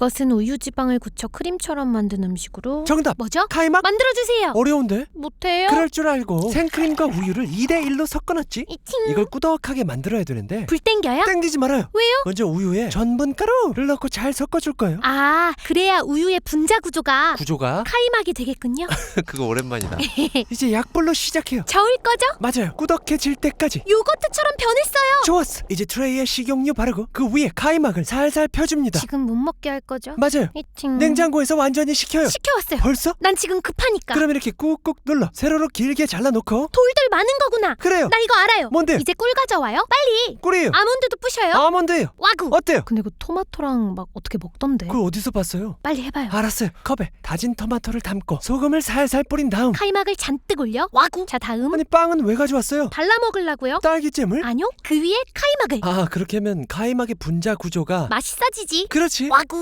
이것은 우유 지방을 굳혀 크림처럼 만든 음식으로 정답. 뭐죠? 카이막? 만들어주세요. 어려운데? 못해요? 그럴 줄 알고 생크림과 우유를 2대 1로 섞어놨지. 이팅 이걸 꾸덕하게 만들어야 되는데 불 땡겨요? 땡기지 말아요. 왜요? 먼저 우유에 전분가루를 넣고 잘 섞어줄 거예요. 아 그래야 우유의 분자 구조가 구조가 카이막이 되겠군요. 그거 오랜만이다. 이제 약불로 시작해요. 저을 거죠? 맞아요. 꾸덕해질 때까지. 요거트처럼 변했어요. 좋았어. 이제 트레이에 식용유 바르고 그 위에 카이막을 살살 펴줍니다. 지금 못 먹게 할 거죠? 맞아요. 이팅 냉장고에서 완전히 식혀요. 시켜왔어요. 벌써? 난 지금 급하니까. 그럼 이렇게 꾹꾹 눌러 세로로 길게 잘라놓고 돌들 많은 거구나. 그래요. 나 이거 알아요. 뭔데요? 이제 꿀 가져와요. 빨리. 꿀이에요. 아몬드도 부셔요. 아몬드예요. 와구. 어때요? 근데 그 토마토랑 막 어떻게 먹던데? 그걸 어디서 봤어요? 빨리 해봐요. 알았어요. 컵에 다진 토마토를 담고 소금을 살살 뿌린 다음 카이막을 잔뜩 올려. 와구. 자 다음 아니 빵은 왜 가져왔어요? 발라 먹으려고요. 딸기잼을? 아니요. 그 위에 카이막을. 아 그렇게 하면 카이막의 분자 구조가 맛있어지지. 그렇지 와구.